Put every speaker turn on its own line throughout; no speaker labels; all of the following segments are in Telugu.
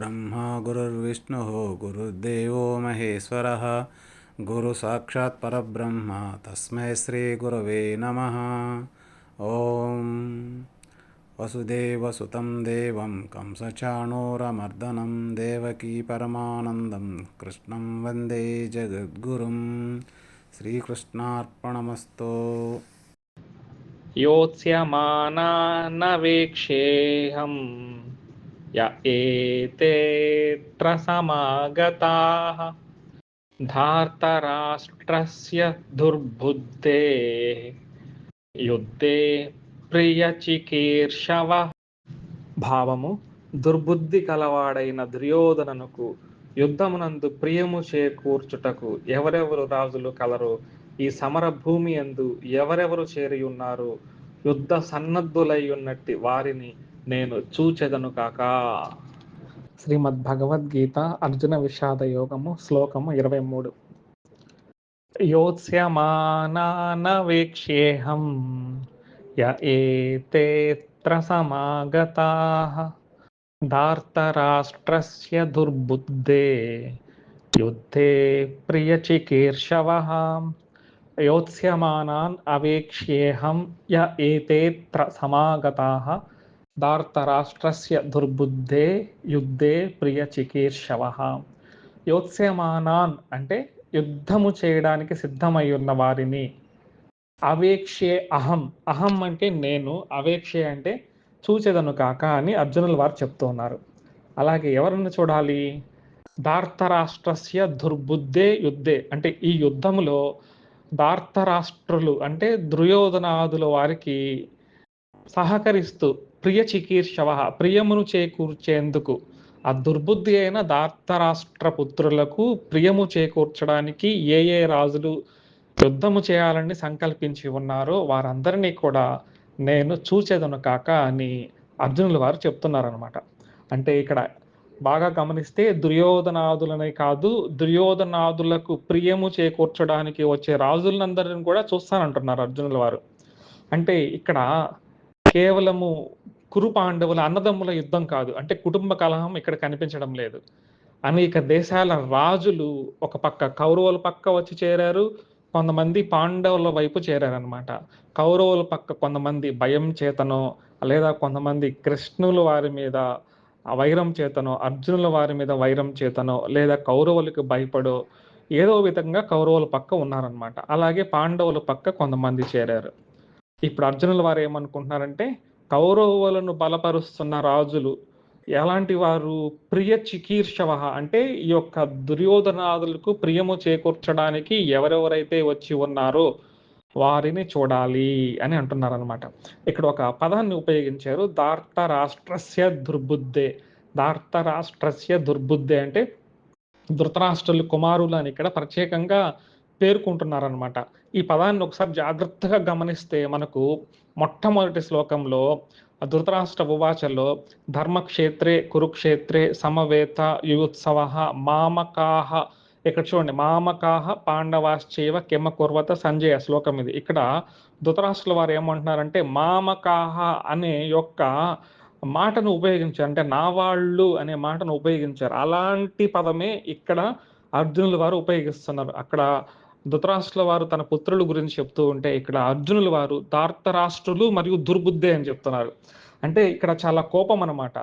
गुरुर्ब्रह्मा गुरुर्विष्णुः गुरुर्देवो महेश्वरः। गुरुसाक्षात् परब्रह्म तस्मै श्रीगुरवे नमः। ॐ वसुदेवसुतं देवं कंसचाणूरमर्दनं देवकी परमानन्दं कृष्णं वन्दे जगद्गुरुं। श्रीकृष्णार्पणमस्तु।
योत्स्यमाना न वीक्षेऽहं य एतेऽत्र समागताः धार्तराष्ट्रस्य दुर्बुद्धेः యుద్ధే ప్రియచికీర్షవ భావము దుర్బుద్ధి కలవాడైన దుర్యోధననుకు యుద్ధమునందు ప్రియము చేకూర్చుటకు ఎవరెవరు రాజులు కలరు ఈ సమర భూమి అందు ఎవరెవరు చేరి ఉన్నారు యుద్ధ సన్నద్ధులై ఉన్నట్టి వారిని నేను చూచెదను కాక. శ్రీమద్ భగవద్గీత అర్జున విషాద యోగము శ్లోకము ఇరవై మూడు. యోత్స్యమానానవేక్ష్యేహం వీక్ష్యేహం యేత్ర సమాగత దార్తరాష్ట్రస్య దుర్బుద్ధే యుద్ధే ప్రియచికీర్షవ. యోత్స్యమానాన్ అవేక్ష్యేహం య ఏతేత్ర సమాగతాః దార్తరాష్ట్రస్య దుర్బుద్ధే యుద్ధే ప్రియ చికీర్షవ. యోత్స్యమానాన్ అంటే యుద్ధము చేయడానికి సిద్ధమై ఉన్న వారిని. అవేక్షే అహం. అహం అంటే నేను అవేక్షే అంటే చూచేదను కాక అని అర్జునులు వారు చెప్తున్నారు. అలాగే ఎవరిని చూడాలి? దార్తరాష్ట్రస్య దుర్బుద్ధే యుద్ధే అంటే ఈ యుద్ధములో దార్తరాష్ట్రులు అంటే దుర్యోధనాదుల వారికి సహకరిస్తూ ప్రియ చికీర్షవ ప్రియమును చేకూర్చేందుకు. ఆ దుర్బుద్ధి అయిన దార్తరాష్ట్ర పుత్రులకు ప్రియము చేకూర్చడానికి ఏ ఏ రాజులు యుద్ధము చేయాలని సంకల్పించి ఉన్నారో వారందరినీ కూడా నేను చూచేదను కాక అని అర్జునుల వారు చెప్తున్నారనమాట అంటే ఇక్కడ బాగా గమనిస్తే దుర్యోధనాదులనే కాదు దుర్యోధనాదులకు ప్రియము చేకూర్చడానికి వచ్చే రాజులందరిని కూడా చూస్తానంటున్నారు అర్జునుల వారు. అంటే ఇక్కడ కేవలము కురు పాండవుల అన్నదమ్ముల యుద్ధం కాదు. అంటే కుటుంబ కలహం ఇక్కడ కనిపించడం లేదు. అనేక దేశాల రాజులు ఒక పక్క కౌరవుల పక్క వచ్చి చేరారు. కొంతమంది పాండవుల వైపు చేరారనమాట కౌరవుల పక్క కొంతమంది భయం చేతనో లేదా కొంతమంది కృష్ణుల వారి మీద వైరం చేతనో అర్జునుల వారి మీద వైరం చేతనో లేదా కౌరవులకు భయపడో ఏదో విధంగా కౌరవుల పక్క ఉన్నారనమాట అలాగే పాండవుల పక్క కొంతమంది చేరారు. ఇప్పుడు అర్జునుల వారు ఏమనుకుంటున్నారంటే కౌరవులను బలపరుస్తున్న రాజులు ఎలాంటి వారు? ప్రియ చికీర్షవ అంటే ఈ యొక్క దుర్యోధనాదులకు ప్రియము చేకూర్చడానికి ఎవరెవరైతే వచ్చి ఉన్నారో వారిని చూడాలి అని అంటున్నారనమాట ఇక్కడ ఒక పదాన్ని ఉపయోగించారు. దార్త రాష్ట్రస్య దుర్బుద్ధే. దార్త రాష్ట్రస్య దుర్బుద్ధే అంటే ధృతరాష్ట్రులు కుమారులు అని ఇక్కడ ప్రత్యేకంగా పేర్కొంటున్నారనమాట ఈ పదాన్ని ఒకసారి జాగ్రత్తగా గమనిస్తే మనకు మొట్టమొదటి శ్లోకంలో ధృతరాష్ట్ర ఉవాచలో ధర్మక్షేత్రే కురుక్షేత్రే సమవేత యుత్సవ మామకాహ. ఇక్కడ చూడండి మామకాహ పాండవాశ్చేవ కిమ కుర్వత సంజయ శ్లోకం ఇది. ఇక్కడ ధృతరాష్ట్రుల వారు ఏమంటున్నారంటే మామకాహ అనే యొక్క మాటను ఉపయోగించారు. అంటే నా వాళ్ళు అనే మాటను ఉపయోగించారు. అలాంటి పదమే ఇక్కడ అర్జునుల వారు ఉపయోగిస్తున్నారు. అక్కడ ధృతరాష్ట్రుల వారు తన పుత్రుల గురించి చెప్తూ ఉంటే ఇక్కడ అర్జునుల వారు ధార్తరాష్ట్రులు మరియు దుర్బుద్ధే అని చెప్తున్నారు. అంటే ఇక్కడ చాలా కోపం అనమాట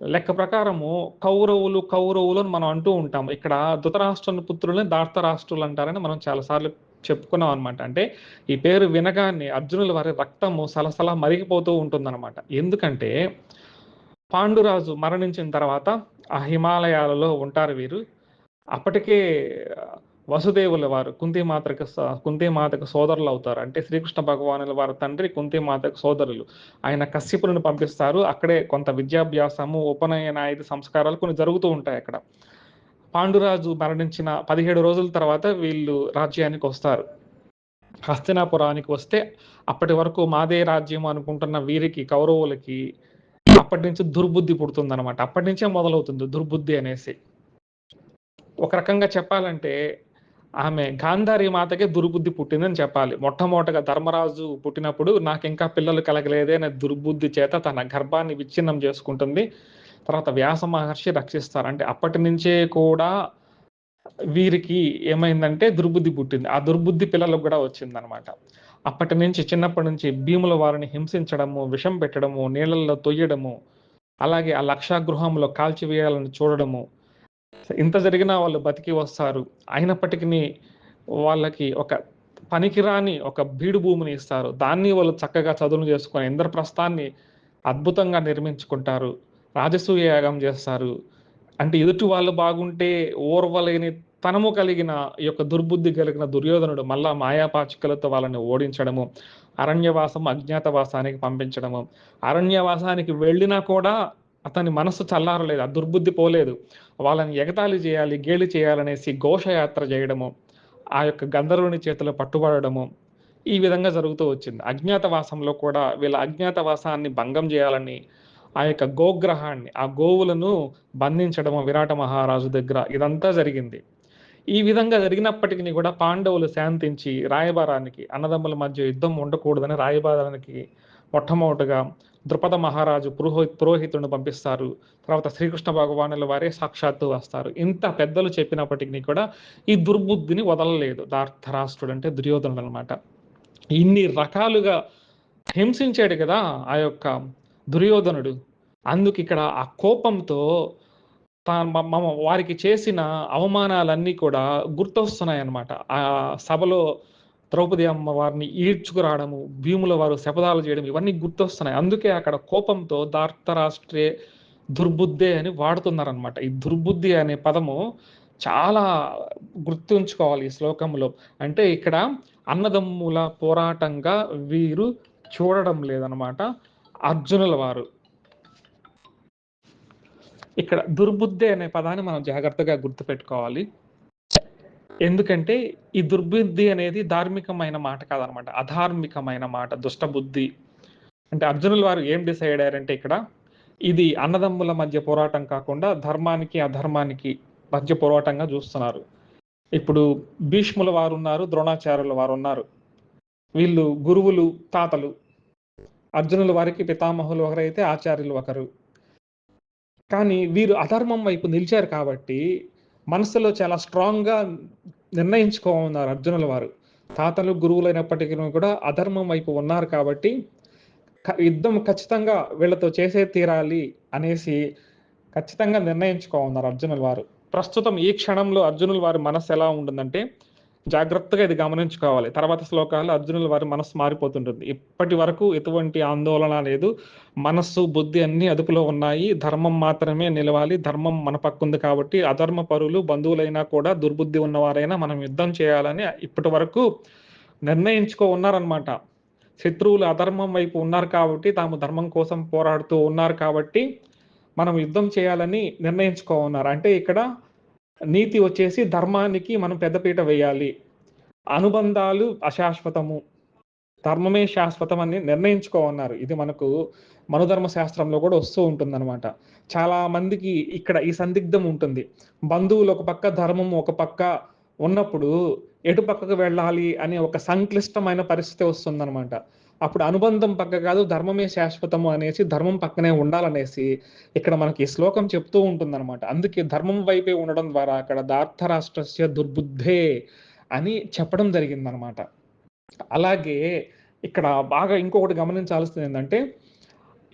లెక్క ప్రకారము కౌరవులు కౌరవులు అని మనం అంటూ ఉంటాం ఇక్కడ ధృతరాష్ట్రుల పుత్రులని ధార్తరాష్ట్రులు అంటారని మనం చాలాసార్లు చెప్పుకున్నాం అనమాట అంటే ఈ పేరు వినగానే అర్జునుల వారి రక్తము సలసల మరిగిపోతూ ఉంటుందన్నమాట. ఎందుకంటే పాండురాజు మరణించిన తర్వాత ఆ హిమాలయాలలో ఉంటారు వీరు. అప్పటికే వసుదేవుల వారు కుంతిమాతకు కుంతిమాతకు సోదరులు అవుతారు. అంటే శ్రీకృష్ణ భగవానుల వారి తండ్రి కుంతిమాతకు సోదరులు. ఆయన కశ్యపులను పంపిస్తారు. అక్కడే కొంత విద్యాభ్యాసము ఉపనయనాయుధ సంస్కారాలు కొన్ని జరుగుతూ ఉంటాయి అక్కడ. పాండురాజు మరణించిన పదిహేడు రోజుల తర్వాత వీళ్ళు రాజ్యానికి వస్తారు. హస్తినాపురానికి వస్తే అప్పటి వరకు మాదే రాజ్యం అనుకుంటున్న వీరికి కౌరవులకి అప్పటి నుంచి దుర్బుద్ధి పుడుతుంది అనమాట అప్పటి నుంచే మొదలవుతుంది దుర్బుద్ధి అనేసి. ఒక రకంగా చెప్పాలంటే ఆమె గాంధారి మాతకే దుర్బుద్ధి పుట్టిందని చెప్పాలి. మొట్టమొదటగా ధర్మరాజు పుట్టినప్పుడు నాకు ఇంకా పిల్లలు కలగలేదే అనే దుర్బుద్ధి చేత తన గర్భాన్ని విచ్ఛిన్నం చేసుకుంటుంది. తర్వాత వ్యాస మహర్షి రక్షిస్తారు. అంటే అప్పటి నుంచే కూడా వీరికి ఏమైందంటే దుర్బుద్ధి పుట్టింది. ఆ దుర్బుద్ధి పిల్లలకు కూడా వచ్చిందనమాట అప్పటి నుంచి చిన్నప్పటి నుంచి భీముల వారిని హింసించడము విషం పెట్టడము నీళ్ళల్లో తొయ్యడము అలాగే ఆ లక్షాగృహంలో కాల్చివేయాలని చూడడము ఇంత జరిగినా వాళ్ళు బతికి వస్తారు. అయినప్పటికీ వాళ్ళకి ఒక పనికిరాని ఒక బీడు భూమిని ఇస్తారు. దాన్ని వాళ్ళు చక్కగా చదువులు చేసుకొని ఇంద్రప్రస్థాన్ని అద్భుతంగా నిర్మించుకుంటారు. రాజసూయ యాగం చేస్తారు. అంటే ఎదుటి వాళ్ళు బాగుంటే ఓర్వలేని తనము కలిగిన ఈ యొక్క దుర్బుద్ధి కలిగిన దుర్యోధనుడు మళ్ళా మాయాపాచికలతో వాళ్ళని ఓడించడము అరణ్యవాసం అజ్ఞాతవాసానికి పంపించడము. అరణ్యవాసానికి వెళ్ళినా కూడా అతని మనసు చల్లారలేదు ఆ దుర్బుద్ధి పోలేదు. వాళ్ళని ఎగతాళి చేయాలి గేలి చేయాలనేసి ఘోషయాత్ర చేయడము ఆ యొక్క గంధర్వుని చేతిలో పట్టుబడము ఈ విధంగా జరుగుతూ వచ్చింది. అజ్ఞాతవాసంలో కూడా వీళ్ళ అజ్ఞాతవాసాన్ని భంగం చేయాలని ఆ యొక్క గోగ్రహాన్ని ఆ గోవులను బంధించడము విరాట మహారాజు దగ్గర ఇదంతా జరిగింది. ఈ విధంగా జరిగినప్పటికీ కూడా పాండవులు శాంతించి రాయబారానికి అన్నదమ్ముల మధ్య యుద్ధం ఉండకూడదని రాయబారానికి మొట్టమొదటిగా దృపద మహారాజు పురోహి పురోహితుడిని పంపిస్తారు. తర్వాత శ్రీకృష్ణ భగవానుల వారే సాక్షాత్తు వస్తారు. ఇంత పెద్దలు చెప్పినప్పటికీ కూడా ఈ దుర్బుద్ధిని వదలలేదు. ధార్థరాష్ట్రుడు అంటే దుర్యోధనుడు అనమాట ఇన్ని రకాలుగా హింసించాడు కదా ఆ యొక్క దుర్యోధనుడు. అందుకు ఇక్కడ ఆ కోపంతో మమ వారికి చేసిన అవమానాలన్నీ కూడా గుర్తొస్తున్నాయి అన్నమాట ఆ సభలో ద్రౌపది అమ్మ వారిని ఈడ్చుకురావడము భీముల వారు శపథాలు చేయడం ఇవన్నీ గుర్తొస్తున్నాయి. అందుకే అక్కడ కోపంతో దార్తరాష్ట్రే దుర్బుద్ధే అని వాడుతున్నారనమాట ఈ దుర్బుద్ధి అనే పదము చాలా గుర్తుంచుకోవాలి ఈ శ్లోకంలో. అంటే ఇక్కడ అన్నదమ్ముల పోరాటంగా వీరు చూడడం లేదనమాట అర్జునుల వారు. ఇక్కడ దుర్బుద్ధి అనే పదాన్ని మనం జాగ్రత్తగా గుర్తుపెట్టుకోవాలి. ఎందుకంటే ఈ దుర్బుద్ధి అనేది ధార్మికమైన మాట కాదనమాట. అధార్మికమైన మాట దుష్టబుద్ధి. అంటే అర్జునుల వారు ఏం డిసైడ్ అయ్యారంటే ఇక్కడ ఇది అన్నదమ్ముల మధ్య పోరాటం కాకుండా ధర్మానికి అధర్మానికి మధ్య పోరాటంగా చూస్తున్నారు. ఇప్పుడు భీష్ముల వారు ఉన్నారు ద్రోణాచార్యుల వారు ఉన్నారు. వీళ్ళు గురువులు తాతలు. అర్జునుల వారికి పితామహులు ఒకరైతే ఆచార్యులు ఒకరు. కానీ వీరు అధర్మం వైపు నిలిచారు కాబట్టి మనసులో చాలా స్ట్రాంగ్గా నిర్ణయించుకోమన్నారు అర్జునుల వారు. తాతలు గురువులైనప్పటికీ కూడా అధర్మం వైపు ఉన్నారు కాబట్టి యుద్ధం ఖచ్చితంగా వీళ్ళతో చేసే తీరాలి అనేసి ఖచ్చితంగా నిర్ణయించుకోమన్నారు అర్జునుల వారు. ప్రస్తుతం ఈ క్షణంలో అర్జునుల వారి మనస్సు ఎలా ఉంటుందంటే జాగ్రత్తగా ఇది గమనించుకోవాలి. తర్వాత శ్లోకాలు అర్జునుల వారి మనస్సు మారిపోతుంటుంది. ఇప్పటి వరకు ఎటువంటి ఆందోళన లేదు. మనస్సు బుద్ధి అన్ని అదుపులో ఉన్నాయి. ధర్మం మాత్రమే నిలవాలి. ధర్మం మన పక్కుంది కాబట్టి అధర్మ పరులు బంధువులైనా కూడా దుర్బుద్ధి ఉన్నవారైనా మనం యుద్ధం చేయాలని ఇప్పటి వరకు నిర్ణయించుకో ఉన్నారనమాట శత్రువులు అధర్మం వైపు ఉన్నారు కాబట్టి తాము ధర్మం కోసం పోరాడుతూ ఉన్నారు కాబట్టి మనం యుద్ధం చేయాలని నిర్ణయించుకో ఉన్నారు. అంటే ఇక్కడ నీతి వచ్చేసి ధర్మానికి మనం పెద్దపీట వేయాలి. అనుబంధాలు అశాశ్వతము. ధర్మమే శాశ్వతం అని నిర్ణయించుకోమన్నారు ఇది మనకు మనుధర్మ శాస్త్రంలో కూడా వస్తూ ఉంటుందన్నమాట. చాలా మందికి ఇక్కడ ఈ సందిగ్ధం ఉంటుంది. బంధువులు ఒక పక్క ధర్మం ఒక పక్క ఉన్నప్పుడు ఎటు పక్కకు వెళ్ళాలి అనే ఒక సంక్లిష్టమైన పరిస్థితి వస్తుందన్నమాట. అప్పుడు అనుబంధం పక్క కాదు ధర్మమే శాశ్వతము అనేసి ధర్మం పక్కనే ఉండాలనేసి ఇక్కడ మనకి ఈ శ్లోకం చెప్తూ ఉంటుందన్నమాట. అందుకే ధర్మం వైపే ఉండడం ద్వారా అక్కడ దార్థరాష్ట్రస్య దుర్బుద్ధే అని చెప్పడం జరిగిందనమాట అలాగే ఇక్కడ బాగా ఇంకొకటి గమనించాల్సింది ఏంటంటే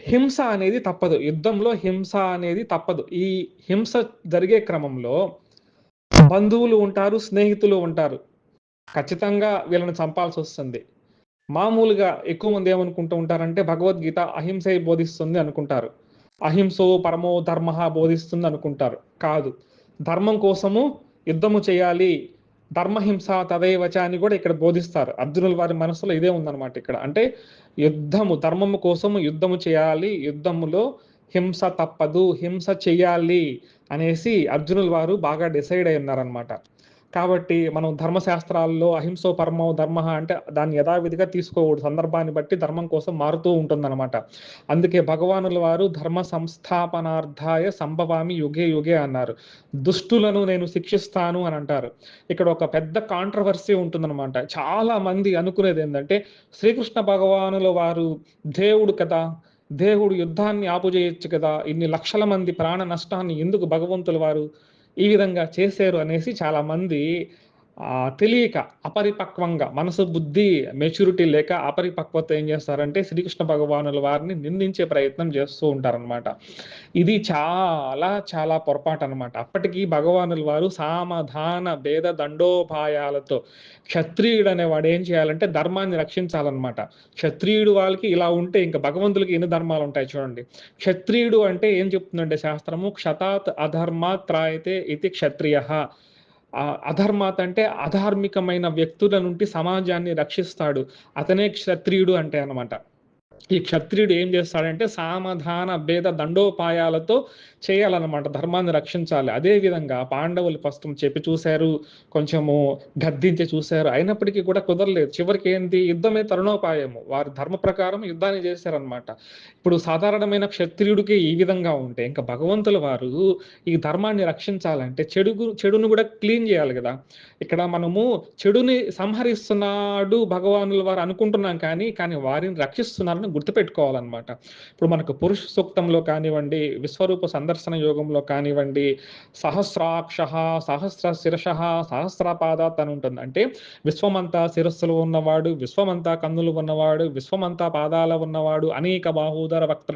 హింస అనేది తప్పదు. యుద్ధంలో హింస అనేది తప్పదు. ఈ హింస జరిగే క్రమంలో బంధువులు ఉంటారు స్నేహితులు ఉంటారు. ఖచ్చితంగా వీళ్ళని చంపాల్సి వస్తుంది. మామూలుగా ఎక్కువ మంది ఏమనుకుంటూ ఉంటారంటే భగవద్గీత అహింసే బోధిస్తుంది అనుకుంటారు. అహింసో పరమో ధర్మ బోధిస్తుంది అనుకుంటారు. కాదు. ధర్మం కోసము యుద్ధము చేయాలి. ధర్మహింస తదైవచ అని కూడా ఇక్కడ బోధిస్తారు. అర్జునుల వారి మనసులో ఇదే ఉందన్నమాట ఇక్కడ. అంటే యుద్ధము ధర్మము కోసము యుద్ధము చేయాలి. యుద్ధములో హింస తప్పదు. హింస చేయాలి అనేసి అర్జునుల వారు బాగా డిసైడ్ అయి ఉన్నారనమాట కాబట్టి మనం ధర్మశాస్త్రాల్లో అహింసో పరమో ధర్మ అంటే దాన్ని యథావిధిగా తీసుకోకూడదు. సందర్భాన్ని బట్టి ధర్మం కోసం మారుతూ ఉంటుందన్నమాట. అందుకే భగవానుల వారు ధర్మ సంస్థాపనార్థాయ సంభవామి యుగే యుగే అన్నారు. దుష్టులను నేను శిక్షిస్తాను అని అంటారు. ఇక్కడ ఒక పెద్ద కాంట్రవర్సీ ఉంటుందన్నమాట. చాలా మంది అనుకునేది ఏంటంటే శ్రీకృష్ణ భగవానుల వారు దేవుడు కదా దేవుడు యుద్ధాన్ని ఆపుజేయచ్చు కదా ఇన్ని లక్షల మంది ప్రాణ నష్టాన్ని ఎందుకు భగవంతుల వారు ఈ విధంగా చేశారు అనేసి చాలా మంది తెలియక అపరిపక్వంగా మనసు బుద్ధి మెచ్యూరిటీ లేక అపరిపక్వత ఏం చేస్తారంటే శ్రీకృష్ణ భగవానుల వారిని నిందించే ప్రయత్నం చేస్తూ ఉంటారనమాట ఇది చాలా చాలా పొరపాటు అనమాట అప్పటికి భగవానుల వారు సామధాన భేద దండోపాయాలతో క్షత్రియుడు అనేవాడు ఏం చేయాలంటే ధర్మాన్ని రక్షించాలన్నమాట. క్షత్రియుడు వాళ్ళకి ఇలా ఉంటే ఇంకా భగవంతులకి ఎన్ని ధర్మాలు ఉంటాయి చూడండి. క్షత్రియుడు అంటే ఏం చెప్తుందంటే శాస్త్రము క్షతాత్ అధర్మాత్ త్రాయతే ఇది క్షత్రియ. అధర్మాత్ అంటే అధార్మికమైన వ్యక్తుల నుండి సమాజాన్ని రక్షిస్తాడు. అతనే క్షత్రియుడు అంటే అన్నమాట. ఈ క్షత్రియుడు ఏం చేస్తాడంటే సామధాన భేద దండోపాయాలతో చేయాలన్నమాట. ధర్మాన్ని రక్షించాలి. అదే విధంగా పాండవులు ఫస్ట్ చెప్పి చూశారు కొంచెము గద్దించి చూశారు. అయినప్పటికీ కూడా కుదరలేదు. చివరికి ఏంటి యుద్ధమే తరుణోపాయము. వారి ధర్మ ప్రకారం యుద్ధాన్ని చేశారనమాట ఇప్పుడు సాధారణమైన క్షత్రియుడికి ఈ విధంగా ఉంటే ఇంకా భగవంతుల వారు ఈ ధర్మాన్ని రక్షించాలంటే చెడు చెడును కూడా క్లీన్ చేయాలి కదా. ఇక్కడ మనము చెడుని సంహరిస్తున్నాడు భగవానుల వారు అనుకుంటున్నాం కానీ కానీ వారిని రక్షిస్తున్నారని గుర్తుపెట్టుకోవాలన్నమాట. ఇప్పుడు మనకు పురుష సూక్తంలో కానివ్వండి విశ్వరూప సందర్శన యోగంలో కానివ్వండి సహస్రాక్ష సహస్ర శిరష సహస్రపాదాత్ అని ఉంటుంది. అంటే విశ్వమంతా శిరస్సులు ఉన్నవాడు విశ్వమంతా కన్నులు ఉన్నవాడు విశ్వమంతా పాదాల ఉన్నవాడు అనేక బాహూదర వక్త్ర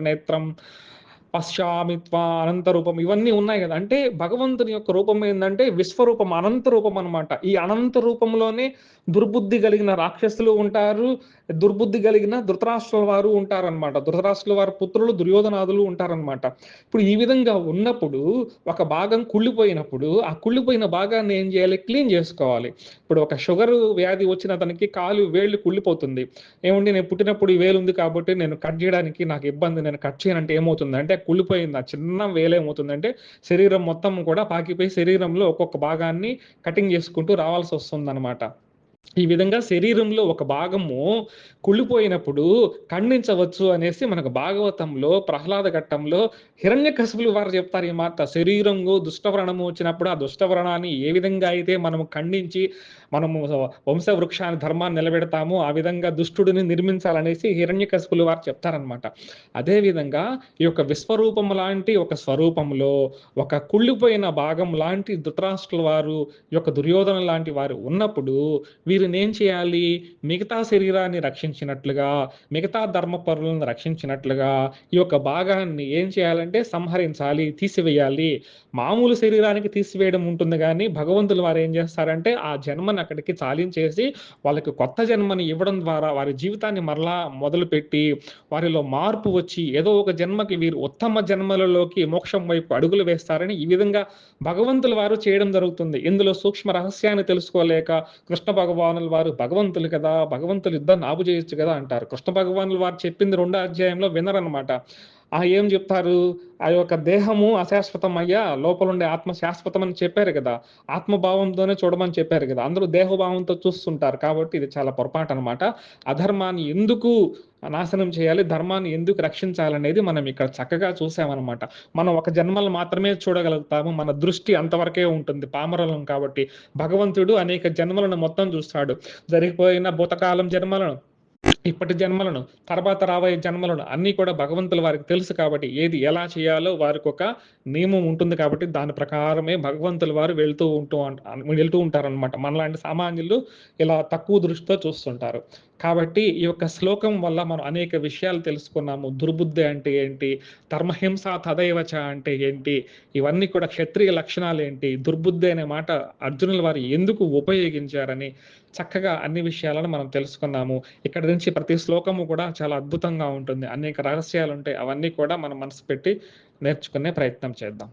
నేత్రం పశ్చామిత్వ అనంత రూపం ఇవన్నీ ఉన్నాయి కదా. అంటే భగవంతుని యొక్క రూపం ఏంటంటే విశ్వరూపం అనంత రూపం అనమాట ఈ అనంత రూపంలోనే దుర్బుద్ధి కలిగిన రాక్షసులు ఉంటారు దుర్బుద్ధి కలిగిన ధృతరాష్ట్రుల వారు ఉంటారనమాట ధృతరాష్ట్రుల వారి పుత్రులు దుర్యోధనాదులు ఉంటారనమాట ఇప్పుడు ఈ విధంగా ఉన్నప్పుడు ఒక భాగం కుళ్ళిపోయినప్పుడు ఆ కుళ్ళిపోయిన భాగాన్ని ఏం చేయాలి? క్లీన్ చేసుకోవాలి. ఇప్పుడు ఒక షుగర్ వ్యాధి వచ్చిన అతనికి కాలు వేళ్ళు కుళ్ళిపోతుంది. ఏమండి? నేను పుట్టినప్పుడు ఈ వేలు ఉంది కాబట్టి నేను కట్ చేయడానికి నాకు ఇబ్బంది నేను కట్ చేయనంటే ఏమవుతుంది? అంటే కుళ్ళిపోయింది. ఆ చిన్న వేలేమవుతుందంటే శరీరం మొత్తం కూడా పాకిపోయి శరీరంలో ఒక్కొక్క భాగాన్ని కటింగ్ చేసుకుంటూ రావాల్సి వస్తుంది అనమాట ఈ విధంగా శరీరంలో ఒక భాగము కుళ్ళిపోయినప్పుడు ఖండించవచ్చు అనేసి మనకు భాగవతంలో ప్రహ్లాద ఘట్టంలో హిరణ్య కసుపులు వారు చెప్తారు ఈ మాట. శరీరంలో దుష్టవ్రణము వచ్చినప్పుడు ఆ దుష్టవ్రణాన్ని ఏ విధంగా అయితే మనము ఖండించి మనము వంశ వృక్షాన్ని ధర్మాన్ని నిలబెడతామో ఆ విధంగా దుష్టుడిని నిర్మించాలనేసి హిరణ్య కసుపులు వారు చెప్తారనమాట అదే విధంగా ఈ యొక్క విశ్వరూపం లాంటి ఒక స్వరూపంలో ఒక కుళ్ళిపోయిన భాగం లాంటి ధృతరాష్ట్రుల వారు ఈ యొక్క దుర్యోధన లాంటి వారు ఉన్నప్పుడు వీరినేం చేయాలి? మిగతా శరీరాన్ని రక్షించినట్లుగా మిగతా ధర్మపరులను రక్షించినట్లుగా ఈ యొక్క భాగాన్ని ఏం చేయాలంటే సంహరించాలి తీసివేయాలి. మామూలు శరీరానికి తీసివేయడం ఉంటుంది కానీ భగవంతులు వారు ఏం చేస్తారంటే ఆ జన్మను అక్కడికి చాలించేసి వాళ్ళకి కొత్త జన్మని ఇవ్వడం ద్వారా వారి జీవితాన్ని మరలా మొదలుపెట్టి వారిలో మార్పు వచ్చి ఏదో ఒక జన్మకి వీరు ఉత్తమ జన్మలలోకి మోక్షం వైపు అడుగులు వేస్తారని ఈ విధంగా భగవంతుల వారు చేయడం జరుగుతుంది. ఇందులో సూక్ష్మ రహస్యాన్ని తెలుసుకోలేక కృష్ణ భగవాన్ భగవానుల వారు భగవంతులు కదా భగవంతులు యుద్ధాన్ని ఆపు చేయొచ్చు కదా అంటారు. కృష్ణ భగవానుల వారు చెప్పింది రెండో అధ్యాయంలో వినరనమాట ఆ ఏం చెప్తారు? ఆ యొక్క దేహము అశాశ్వతం అయ్యా లోపలుండే ఆత్మ శాశ్వతం అని చెప్పారు కదా. ఆత్మభావంతోనే చూడమని చెప్పారు కదా. అందరూ దేహభావంతో చూస్తుంటారు కాబట్టి ఇది చాలా పొరపాటు అనమాట అధర్మాన్ని ఎందుకు నాశనం చేయాలి? ధర్మాన్ని ఎందుకు రక్షించాలనేది మనం ఇక్కడ చక్కగా చూసామన్నమాట. మనం ఒక జన్మలు మాత్రమే చూడగలుగుతాము. మన దృష్టి అంతవరకే ఉంటుంది. పామరలం కాబట్టి భగవంతుడు అనేక జన్మలను మొత్తం చూస్తాడు. జరిగిపోయిన భూతకాలం జన్మలను ఇప్పటి జన్మలను తర్వాత రాబోయే జన్మలను అన్నీ కూడా భగవంతుల వారికి తెలుసు కాబట్టి ఏది ఎలా చేయాలో వారికి ఒక నియమం ఉంటుంది కాబట్టి దాని ప్రకారమే భగవంతుల వారు వెళ్తూ ఉంటూ అంట- వెళ్తూ ఉంటారన్నమాట. మనలాంటి సామాన్యులు ఇలా తక్కువ దృష్టితో చూస్తుంటారు. కాబట్టి ఈ యొక్క శ్లోకం వల్ల మనం అనేక విషయాలు తెలుసుకున్నాము. దుర్బుద్ధి అంటే ఏంటి? ధర్మహింస తదైవచ అంటే ఏంటి? ఇవన్నీ కూడా క్షత్రియ లక్షణాలు ఏంటి? దుర్బుద్ధి అనే మాట అర్జునుల వారు ఎందుకు ఉపయోగించారని చక్కగా అన్ని విషయాలను మనం తెలుసుకున్నాము. ఇక్కడ నుంచి ప్రతి శ్లోకము కూడా చాలా అద్భుతంగా ఉంటుంది. అనేక రహస్యాలు ఉంటాయి అవన్నీ కూడా మనం మనసు పెట్టి నేర్చుకునే ప్రయత్నం చేద్దాం.